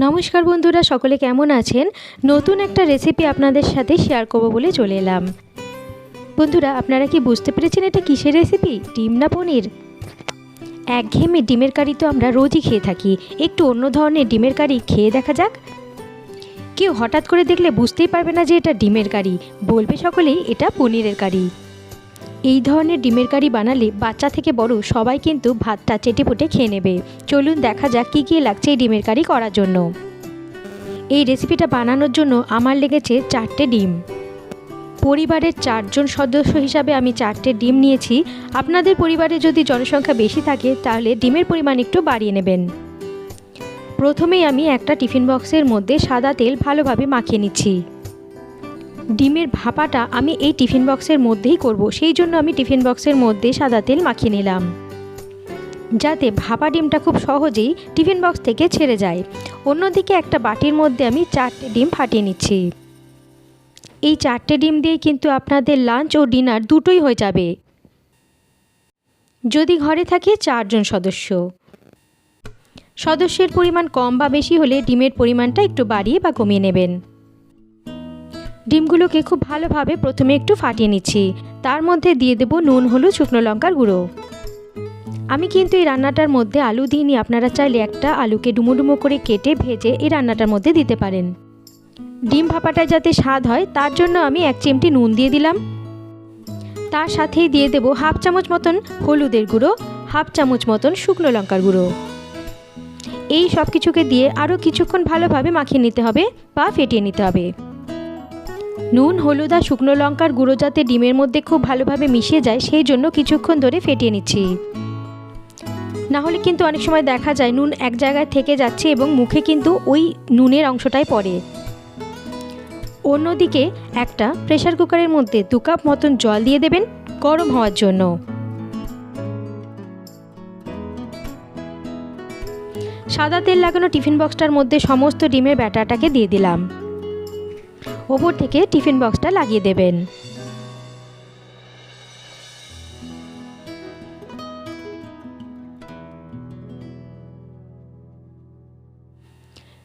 নমস্কার বন্ধুরা, সকলে কেমন আছেন? নতুন একটা রেসিপি আপনাদের সাথে শেয়ার করব বলে চলে এলাম। বন্ধুরা, আপনারা কি বুঝতে পেরেছেন এটা কিসের রেসিপি ডিম না পনির? একঘেয়েমি ডিমের কারি তো আমরা রোজই খেয়ে থাকি। একটু অন্য ধরনের ডিমের কারি খেয়ে দেখা যাক। কেউ হঠাৎ করে দেখলে বুঝতেই পারবে না যে এটা ডিমের কারি। বলবে সকলেই এটা পনিরের কারি। এই ধরনের ডিমের কারি বানালে বাচ্চা থেকে বড় সবাই কিন্তু ভাতটা চেটে চেটেপুটে খেয়ে নেবে। চলুন দেখা যাক কী কী লাগছে এই ডিমের কারি করার জন্য। এই রেসিপিটা বানানোর জন্য আমার লেগেছে চারটে ডিম। পরিবারের চারজন সদস্য হিসাবে আমি চারটে ডিম নিয়েছি। আপনাদের পরিবারে যদি জনসংখ্যা বেশি থাকে, তাহলে ডিমের পরিমাণ একটু বাড়িয়ে নেবেন। প্রথমেই আমি একটা টিফিন বক্সের মধ্যে সাদা তেল ভালোভাবে মাখিয়ে নিচ্ছি। ডিমের ভাপাটা আমি এই টিফিন বক্সের মধ্যেই করব, সেই জন্য আমি টিফিন বক্সের মধ্যে সাদা তেল মাখিয়ে নিলাম। যাতে ভাপা ডিমটা খুব সহজেই টিফিন বক্স থেকে ছেড়ে যায়। অন্যদিকে একটা বাটির মধ্যে আমি চারটে ডিম ফাটিয়ে নিচ্ছি। এই চারটে ডিম দিয়ে কিন্তু আপনাদের লাঞ্চ ও ডিনার দুটোই হয়ে যাবে। যদি ঘরে থাকে চারজন সদস্য। সদস্যের পরিমাণ কম বা বেশি হলে ডিমের পরিমাণটা একটু বাড়িয়ে বা কমিয়ে নেবেন। ডিমগুলোকে খুব ভালোভাবে প্রথমে একটু ফাটিয়ে নিচ্ছি। তার মধ্যে দিয়ে দেব নুন, হলুদ, শুকনো লঙ্কার গুঁড়ো। আমি কিন্তু এই রান্নাটার মধ্যে আলু দিইনি, আপনারা চাইলে একটা আলুকে ডুমো করে কেটে ভেজে এই রান্নাটার মধ্যে দিতে পারেন। ডিম ভাপাটায় যাতে স্বাদ হয়, তার জন্য আমি এক চিমটি নুন দিয়ে দিলাম। তার সাথেই দিয়ে দেব হাফ চামচ মতন হলুদের গুঁড়ো, হাফ চামচ মতন শুকনো লঙ্কার গুঁড়ো। এই সব কিছুকে দিয়ে আরও কিছুক্ষণ ভালোভাবে মাখিয়ে নিতে হবে বা ফেটিয়ে নিতে হবে। নুন, হলুদ আর শুকনো লঙ্কার গুঁড়ো যাতে ডিমের মধ্যে খুব ভালোভাবে মিশে যায়, সেই জন্য কিছুক্ষণ ধরে ফেটিয়ে নিচ্ছি। না হলে কিন্তু অনেক সময় দেখা যায় নুন এক জায়গায় থেকে যাচ্ছে এবং মুখে কিন্তু ওই নুনের অংশটাই পড়ে। অন্যদিকে একটা প্রেশার কুকারের মধ্যে দু কাপ মতন জল দিয়ে দেবেন গরম হওয়ার জন্য। সাদা তেল লাগানো টিফিন বক্সটার মধ্যে সমস্ত ডিমের ব্যাটারটাকে দিয়ে দিলাম। ওপর থেকে টিফিন বক্সটা লাগিয়ে দেবেন।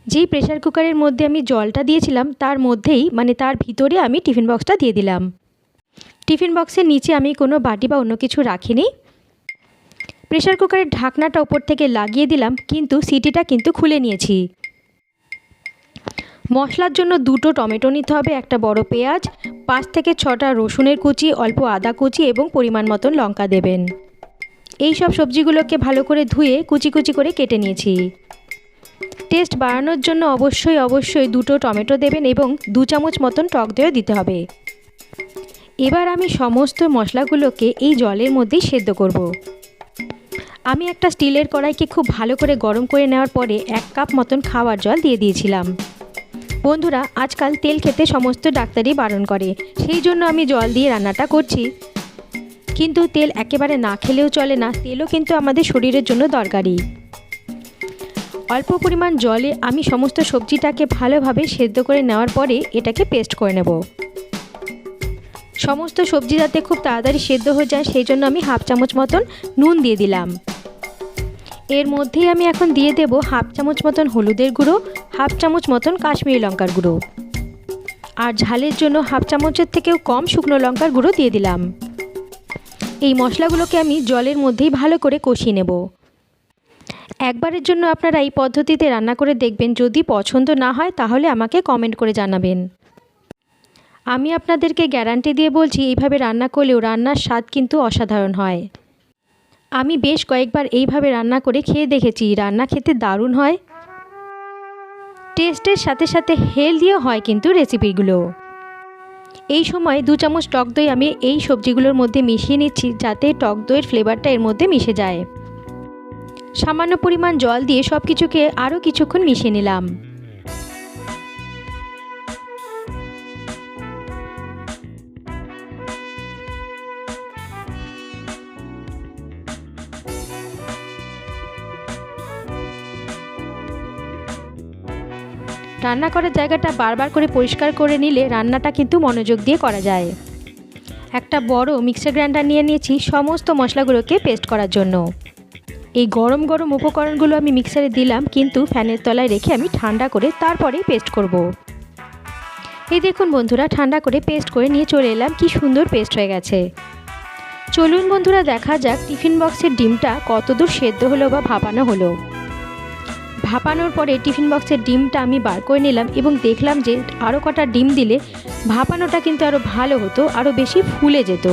যেই প্রেশার কুকারের মধ্যে আমি জলটা দিয়েছিলাম, তার মধ্যেই মানে তার ভিতরে আমি টিফিন বক্সটা দিয়ে দিলাম। টিফিন বক্সের নিচে আমি কোনো বাটি বা অন্য কিছু রাখিনি। প্রেশার কুকারের ঢাকনাটা ওপর থেকে লাগিয়ে দিলাম, কিন্তু সিটিটা কিন্তু খুলে নিয়েছি। মশলার জন্য দুটো টমেটো নিতে হবে, একটা বড় পেঁয়াজ, পাঁচ থেকে ছটা রসুনের কুচি, অল্প আদা কুচি এবং পরিমাণ মতন লঙ্কা দেবেন। এই সব সবজিগুলোকে ভালো করে ধুয়ে কুচি কুচি করে কেটে নিয়েছি। টেস্ট বাড়ানোর জন্য অবশ্যই অবশ্যই দুটো টমেটো দেবেন এবং দু চামচ মতন টক দইও দিতে হবে। এবার আমি সমস্ত মশলাগুলোকে এই জলের মধ্যেই সেদ্ধ করব। আমি একটা স্টিলের কড়াইকে খুব ভালো করে গরম করে নেওয়ার পরে এক কাপ মতন খাওয়ার জল দিয়ে দিয়েছিলাম। বন্ধুরা, আজকাল তেল খেতে সমস্ত ডাক্তারই বারণ করে। সেই জন্য আমি জল দিয়ে রান্নাটা করছি। কিন্তু তেল একেবারে না খেলেও চলে না, তেলও কিন্তু আমাদের শরীরের জন্য দরকারি। অল্প পরিমাণ জলে আমি সমস্ত সবজিটাকে ভালোভাবে সেদ্ধ করে নেওয়ার পরে এটাকে পেস্ট করে নেব। সমস্ত সবজি যাতে খুব তাড়াতাড়ি সেদ্ধ হয়ে যায়, সেই জন্য আমি হাফ চামচ মতন নুন দিয়ে দিলাম। এর মধ্যেই আমি এখন দিয়ে দেব হাফ চামচ মতন হলুদের গুঁড়ো, হাফ চামচ মতন কাশ্মীরি লঙ্কার গুঁড়ো। আর ঝালের জন্য হাফ চামচের থেকেও কম শুকনো লঙ্কার গুঁড়ো দিয়ে দিলাম। এই মশলাগুলোকে আমি জলের মধ্যেই ভালো করে কষিয়ে নেব। একবারের জন্য আপনারা এই পদ্ধতিতে রান্না করে দেখবেন, যদি পছন্দ না হয় তাহলে আমাকে কমেন্ট করে জানাবেন। আমি আপনাদেরকে গ্যারান্টি দিয়ে বলছি, এইভাবে রান্না করলেও রান্নার স্বাদ কিন্তু অসাধারণ হয়। আমি বেশ কয়েকবার এইভাবে রান্না করে খেয়ে দেখেছি। রান্না খেতে দারুণ হয়। টেস্টের সাথে সাথে হেলদিও হয় কিন্তু রেসিপিগুলো এই সময় দু চামচ টক দই আমি এই সবজিগুলোর মধ্যে মিশিয়ে নিচ্ছি যাতে টক দইয়ের ফ্লেভারটা এর মধ্যে মিশে যায়। সামান্য পরিমাণ জল দিয়ে সব কিছুকে আরও কিছুক্ষণ মিশিয়ে নিলাম। রান্না করার জায়গাটা বারবার করে পরিষ্কার করে নিলে রান্নাটা কিন্তু মনোযোগ দিয়ে করা যায়। একটা বড় মিক্সার গ্রাইন্ডার নিয়ে নিয়েছি সমস্ত মশলাগুলোকে পেস্ট করার জন্য। এই গরম গরম উপকরণগুলো আমি মিক্সারে দিলাম, কিন্তু ফ্যানের তলায় রেখে আমি ঠান্ডা করে তারপরেই পেস্ট করব। এই দেখুন বন্ধুরা, ঠান্ডা করে পেস্ট করে নিয়ে চলে এলাম, কি সুন্দর পেস্ট হয়ে গেছে। চলুন বন্ধুরা, দেখা যাক টিফিন বক্সের ডিমটা কতদূর সেদ্ধ হলো বা ভাপানো হলো। ভাপানোর পরে টিফিন বক্সের ডিমটা আমি বার করে নিলাম এবং দেখলাম যে আরও কটা ডিম দিলে ভাপানোটা কিন্তু আরও ভালো হতো আরও বেশি ফুলে যেত।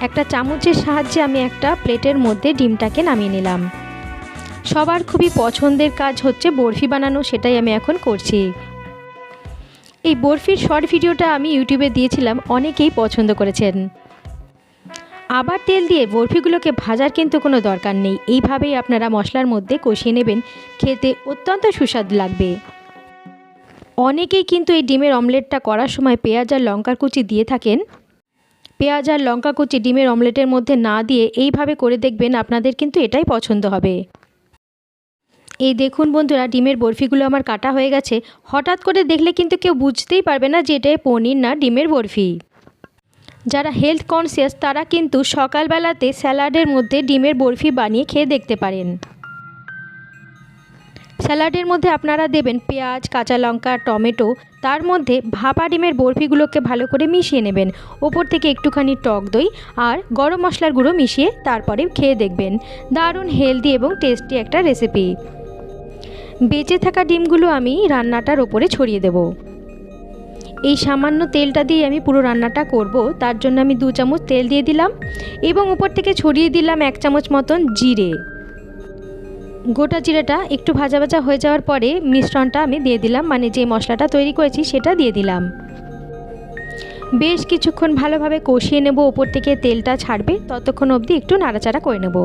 একটা চামচের সাহায্যে আমি একটা প্লেটের মধ্যে ডিমটাকে নামিয়ে নিলাম। সবার খুবই পছন্দের কাজ হচ্ছে বরফি বানানো, সেটাই আমি এখন করছি। এই বরফির শর্ট ভিডিওটা আমি ইউটিউবে দিয়েছিলাম, অনেকেই পছন্দ করেছেন। আবার তেল দিয়ে বরফিগুলোকে ভাজার কিন্তু কোনো দরকার নেই। এইভাবেই আপনারা মশলার মধ্যে কষিয়ে নেবেন। খেতে অত্যন্ত সুস্বাদু লাগবে। অনেকেই কিন্তু এই ডিমের অমলেটটা করার সময় পেঁয়াজ আর লঙ্কার কুচি দিয়ে থাকেন। পেঁয়াজ আর লঙ্কা কুচি ডিমের অমলেটের মধ্যে না দিয়ে এইভাবে করে দেখবেন আপনাদের কিন্তু এটাই পছন্দ হবে। এই দেখুন বন্ধুরা, ডিমের বরফিগুলো আমার কাটা হয়ে গেছে। হঠাৎ করে দেখলে কিন্তু কেউ বুঝতেই পারবে না যে এটা পনির না ডিমের বরফি। যারা হেলথ কনসিয়াস তারা কিন্তু সকালবেলাতে স্যালাডের মধ্যে ডিমের বরফি বানিয়ে খেয়ে দেখতে পারেন। স্যালাডের মধ্যে আপনারা দেবেন পেঁয়াজ, কাঁচা লঙ্কা, টমেটো। তার মধ্যে ভাপা ডিমের বরফিগুলোকে ভালো করে মিশিয়ে নেবেন। ওপর থেকে একটুখানি টক দই আর গরম মশলার গুঁড়ো মিশিয়ে তারপরে খেয়ে দেখবেন। দারুণ হেলদি এবং টেস্টি একটা রেসিপি বেঁচে থাকা ডিমগুলো আমি রান্নাটার ওপরে ছড়িয়ে দেব। এই সামান্য তেলটা দিয়ে আমি পুরো রান্নাটা করব। তার জন্য আমি দু চামচ তেল দিয়ে দিলাম এবং উপর থেকে ছড়িয়ে দিলাম এক চামচ মতন জিরে। গোটা জিরেটা একটু ভাজা ভাজা হয়ে যাওয়ার পরে মিশ্রণটা আমি দিয়ে দিলাম মানে যে মশলাটা তৈরি করেছি সেটা দিয়ে দিলাম। বেশ কিছুক্ষণ ভালোভাবে কষিয়ে নেব ওপর থেকে তেলটা ছাড়বে, ততক্ষণ অবধি একটু নাড়াচাড়া করে নেব।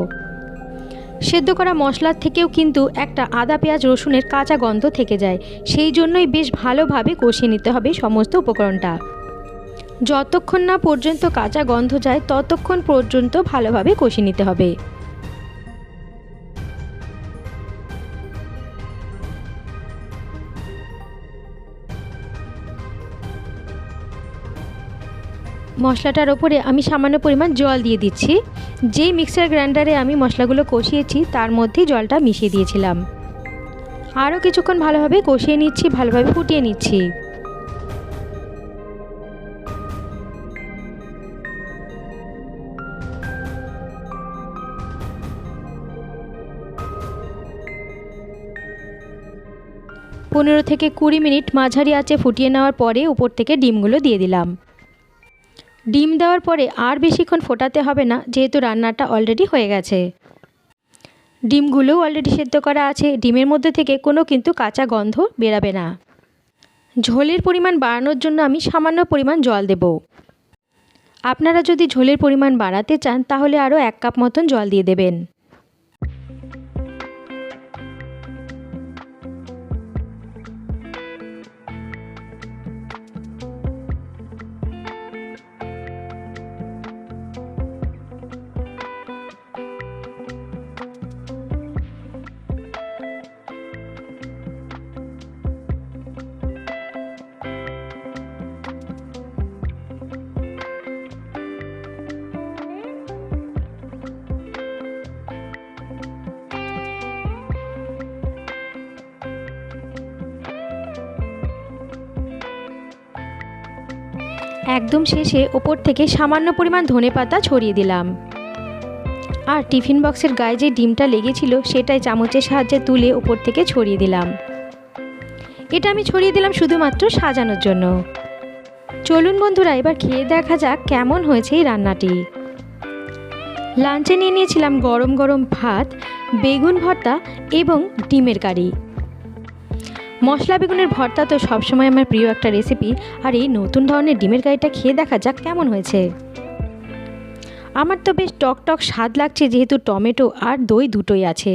সেদ্ধ করা মশলার থেকেও কিন্তু একটা আদা, পেঁয়াজ, রসুনের কাঁচা গন্ধ থেকে যায়। সেই জন্যই বেশ ভালোভাবে কষিয়ে নিতে হবে সমস্ত উপকরণটা। যতক্ষণ না পর্যন্ত কাঁচা গন্ধ যায়, ততক্ষণ পর্যন্ত ভালোভাবে কষিয়ে নিতে হবে। মশলাটার ওপরে আমি সামান্য পরিমাণ জল দিয়ে দিচ্ছি। যেই মিক্সার গ্রাইন্ডারে আমি মশলাগুলো কষিয়েছি, তার মধ্যেই জলটা মিশিয়ে দিয়েছিলাম। আরও কিছুক্ষণ ভালোভাবে কষিয়ে নিচ্ছি, ভালোভাবে ফুটিয়ে নিচ্ছি। পনেরো থেকে কুড়ি মিনিট মাঝারি আঁচে ফুটিয়ে নেওয়ার পরে উপর থেকে ডিমগুলো দিয়ে দিলাম। ডিম দেওয়ার পরে আর বেশিক্ষণ ফোটাতে হবে না, যেহেতু রান্নাটা অলরেডি হয়ে গেছে। ডিমগুলোও অলরেডি সেদ্ধ করা আছে, ডিমের মধ্যে থেকে কোনো কিন্তু কাঁচা গন্ধ বেরাবে না। ঝোলের পরিমাণ বাড়ানোর জন্য আমি সামান্য পরিমাণ জল দেব। আপনারা যদি ঝোলের পরিমাণ বাড়াতে চান, তাহলে আরও এক কাপ মতন জল দিয়ে দেবেন। একদম শেষে ওপর থেকে সামান্য পরিমাণ ধনে পাতা ছড়িয়ে দিলাম। আর টিফিন বক্সের গায়ে যে ডিমটা লেগেছিল, সেটাই চামচের সাহায্যে তুলে ওপর থেকে ছড়িয়ে দিলাম। এটা আমি ছড়িয়ে দিলাম শুধুমাত্র সাজানোর জন্য। চলুন বন্ধুরা, এবার খেয়ে দেখা যাক কেমন হয়েছে এই রান্নাটি। লাঞ্চে নিয়ে নিয়েছিলাম গরম গরম ভাত, বেগুন ভর্তা এবং ডিমের কারি। মশলা বেগুনের ভর্তা তো সবসময় আমার প্রিয় একটা রেসিপি আর এই নতুন ধরনের ডিমের কারিটা খেয়ে দেখা যাক কেমন হয়েছে। আমার তো বেশ টক টক স্বাদ লাগছে যেহেতু টমেটো আর দই দুটোই আছে।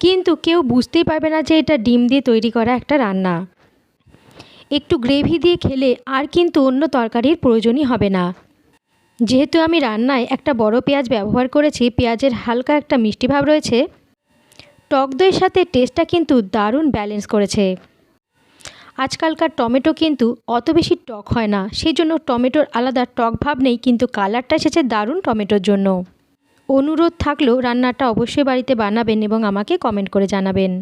কিন্তু কেউ বুঝতেই পারবে না যে এটা ডিম দিয়ে তৈরি করা একটা রান্না। একটু গ্রেভি দিয়ে খেলে আর কিন্তু অন্য তরকারির প্রয়োজনই হবে না। যেহেতু আমি রান্নায় একটা বড় পেঁয়াজ ব্যবহার করেছি, পেঁয়াজের হালকা একটা মিষ্টি ভাব রয়েছে টক দইয়ের সাথে টেস্টটা কিন্তু দারুণ ব্যালেন্স করেছে। আজকালকার টমেটো কিন্তু অত বেশি টক হয় না, সেই জন্য টমেটোর আলাদা টক ভাব নেই, কিন্তু কালারটা এসেছে দারুণ টমেটোর জন্য। অনুরোধ থাকলেও রান্নাটা অবশ্যই বাড়িতে বানাবেন এবং আমাকে কমেন্ট করে জানাবেন।